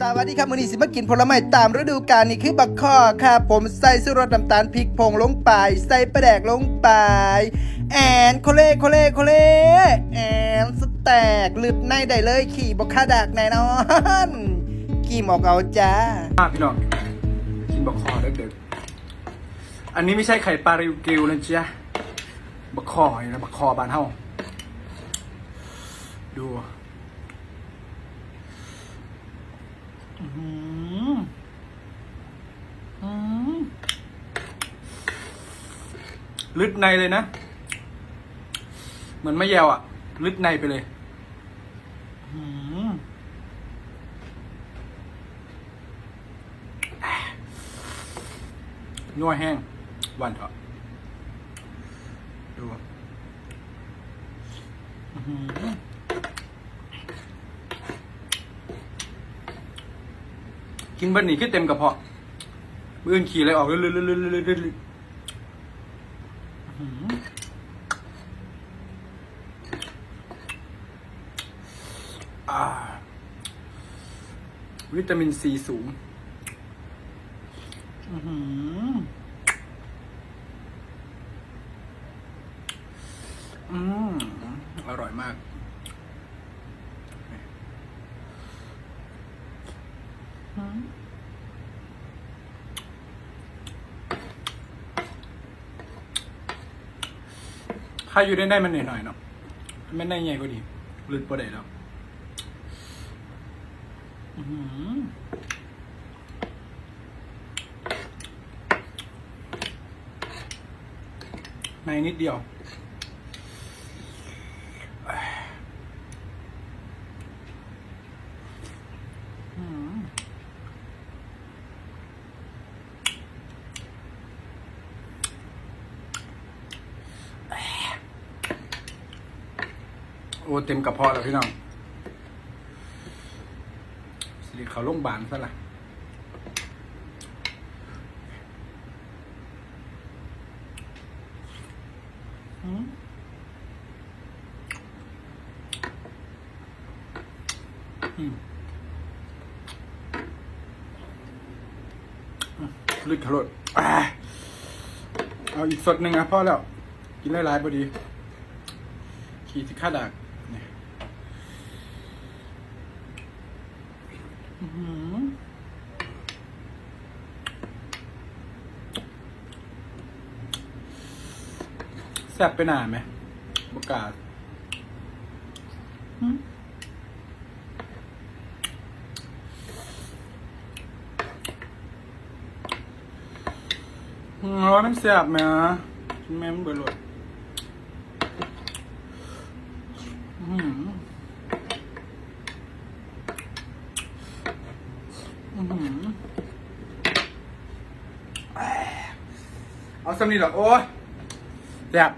สวัสดีครับมื้อนี้สิมากินผลไม้ตามฤดูกาลนี่คือบักข้อครับผมใส่สุรสน้ำตาลพริกผงลงไป ใส่ปลาแดกลงไป แอนโคเล่โคเล่โคเล่แอนสแตกลึดในได้เลยขี่บกค่าดักแน่นอนกี่หมอกเอาจ้ามาพี่น้องกินบักคอเด็กๆอันนี้ไม่ใช่ไข่ปลาริวกิวนะจ๊ะบักคอนี่นะบักคอบานเฮาดูอื้อหืออื้อหือ ลึดในเลยนะ เหมือนไม่แยวอะลึดในไปเลยอื้อหือนัวแห้งหวานเถอะดูอื้อหือกินบันนี่คือเต็มกระเพาะมืออื่นขี่อะไรออกลื่นๆๆๆๆๆๆอื้อหืออ่า วิตามินซีสูง อื้อหืออืมอร่อยมากอืม ถ้าอยู่ได้ได้มันหน่อยๆเนาะไม่ได้ใหญ่ก็ดีหลุดประเดี๋ยวแล้วในนิดเดียว อืม โอ้เต็มกระเพาะแล้วพี่น้องสิริเขาโรงบาลซะละอืมอืมอืมลึกขลดอ่าเอาอีกสดหนึ่งนะพ่อแล้ว กินได้หลายพอดี ขี่สิข้าดักเนี่ยอื้อหือ แซ่บไปหนาไหมบกล้าศหืมอืมร้อยมันแซ่บไหมอะกินแม่มันเบิดเลยอืมอืม เอาสำนีเหรอโอ้ยแซ่บ